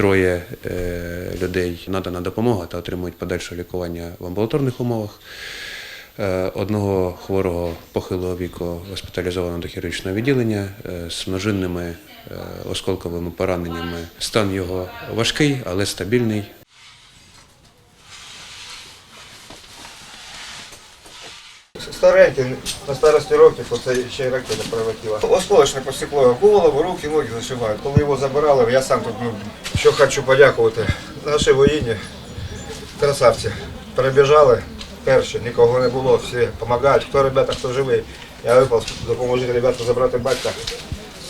троє е, людей надана допомога та отримують подальше лікування в амбулаторних умовах. Е, Одного хворого похилого віку госпіталізовано до хірургічного відділення е, з множинними осколковими пораненнями. Стан його важкий, але стабільний. Старенький, на старості років, оце ще й ракета прилетіла. Осколочне посікло голову, руки, ноги зашивають. Коли його забирали, я сам тут, ну, що хочу подякувати. Наші воїни, красавці, перебіжали перші, нікого не було, всі допомагають. Хто ребята, хто живий. Я випав, допоможи ребята забрати батька.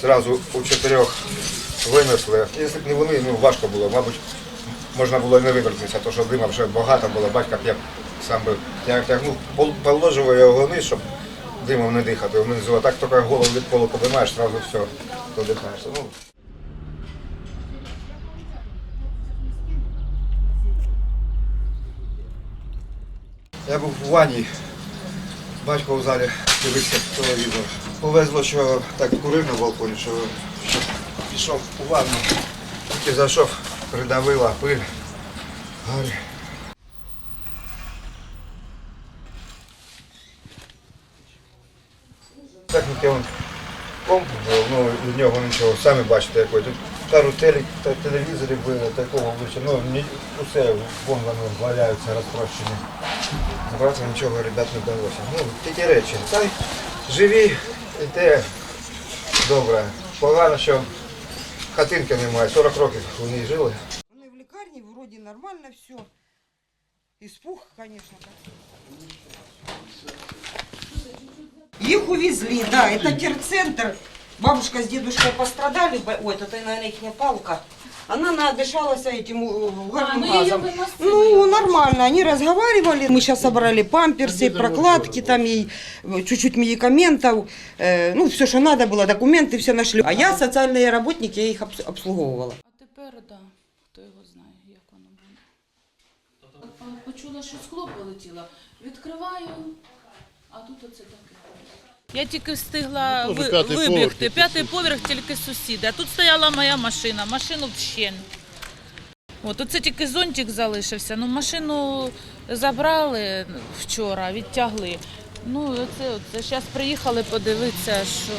Зразу у чотирьох винесли. Якщо б не вони, ну важко було, мабуть, можна було і не вибратися, тому що дима вже багато було, батька я сам би тяг- тягнув, пол- положив його вниз, щоб димом не дихати внизу, а так тільки голову від полу піднімаєш, одразу все, додихаєшся. Ну, Я був у ванні, батько в залі дивився телевізор. Повезло, що так курив на балконі, що пішов у ванну, тільки зайшов, придавила пиль. Гарі. Техніки он комп був, ну від нього нічого, самі бачите який. Тут телек, та- телевізорів було, такого обличчя, ну ні, усе вон вони валяються розпрощені. Забрати нічого ребят не вдалося. Ну, такі речі. Та й живі, те добре. Погано, що хатинки немає, 40 років у ній жили. Вони в лікарні, вроді нормально все. Іспух, звісно. Их увезли, да, это терцентр. Бабушка с дедушкой пострадали, бо- ой, это, наверное, их палка. Она надышалась этим э, угарным ну, её газом. выносили. Ну, нормально, они разговаривали. Мы сейчас собрали памперсы, прокладки, там ей э, чуть-чуть медикаментов. э, ну, все, что надо было, документы все нашли. А я социальный работник, я их обс- обслуговывала. А тепер, да, хто його знає, як воно буде. По- Почула, що скло полетіло. Відкриваю, а тут оце таке. Я тільки встигла Ну, ви- п'ятий вибігти. тільки П'ятий поверх тільки сусіди. А тут стояла моя машина, машину вщен. От, оце тільки зонтик залишився. Ну, машину забрали вчора, відтягли. Ну, оце, оце. Зараз приїхали подивитися, що.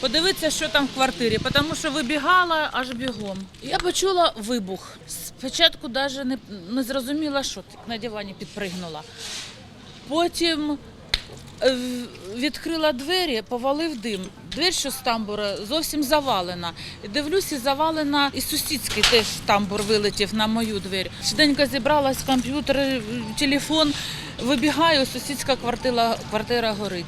Подивитися, що там в квартирі, тому що вибігала аж бігом. Я почула вибух. Спочатку навіть не, не зрозуміла, що на дивані підпригнула. Потім відкрила двері, повалив дим. Двір, що з тамбура, зовсім завалена. Дивлюся, завалена і сусідський теж тамбур вилетів на мою двері. Швиденько зібралась комп'ютер, е, телефон, вибігаю, сусідська квартира, квартира горить.